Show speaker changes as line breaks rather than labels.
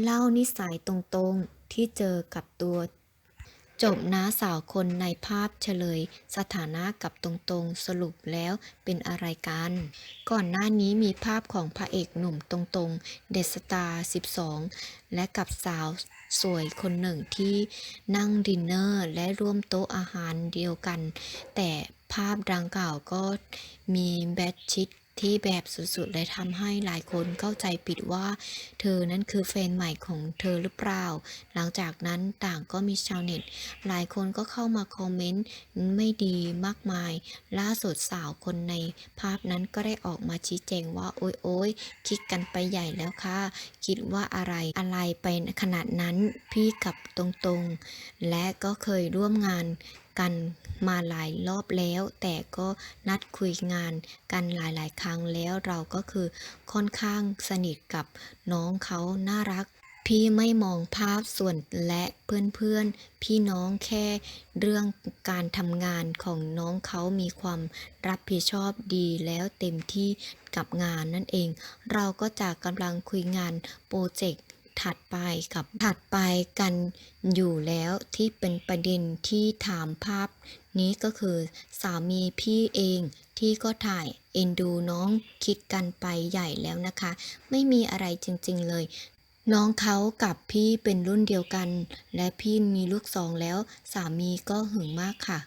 เล่านิสัยตรงๆที่เจอกับตัว จบน้าสาวคนในภาพเฉลย สถานะกับตรงๆ สรุปแล้วเป็นอะไรกัน ก่อนหน้านี้มีภาพของพระเอกหนุ่มตรงๆ เดสตาร์12 และกับสาวสวยคนหนึ่งที่นั่งดินเนอร์และร่วมโต๊ะอาหารเดียวกัน แต่ภาพดังกล่าวก็มีแบทชิด ที่แบบสุดๆและทำให้หลายคนเข้าใจผิดว่า เธอนั้นคือแฟนใหม่ของเธอหรือเปล่า หลังจากนั้นต่างก็มีชาวเน็ต หลายคนก็เข้ามาคอมเมนต์ไม่ดีมากมาย ล่าสุดสาวคนในภาพนั้นก็ได้ออกมาชี้แจงว่า โอ๊ยโอ๊ยคิดกันไปใหญ่แล้วค่ะ คิดว่าอะไรอะไรไปขนาดนั้นพี่กับตรงๆ และก็เคยร่วมงาน กันมาหลายรอบแล้ว แต่ก็นัดคุยงานกันหลายๆ ครั้งแล้วเราก็คือค่อนข้างสนิทกับน้องเขาน่ารัก พี่ไม่มองภาพส่วนและเพื่อนๆ พี่น้องแค่เรื่องการทำงานของน้องเขามีความรับผิดชอบดีแล้วเต็มที่กับงานนั่นเอง เราก็จะกำลังคุยงานโปรเจกต์ ถัดไปกับถัดไปกันอยู่แล้วที่เป็นประเด็นที่ถามภาพ นี้ก็คือสามีพี่เองที่ก็ถ่ายเอ็นดูน้องคิดกันไปใหญ่แล้วนะคะ ไม่มีอะไรจริงๆเลย น้องเขากับพี่เป็นรุ่นเดียวกัน และพี่มีลูกสองแล้ว สามีก็หึงมากค่ะ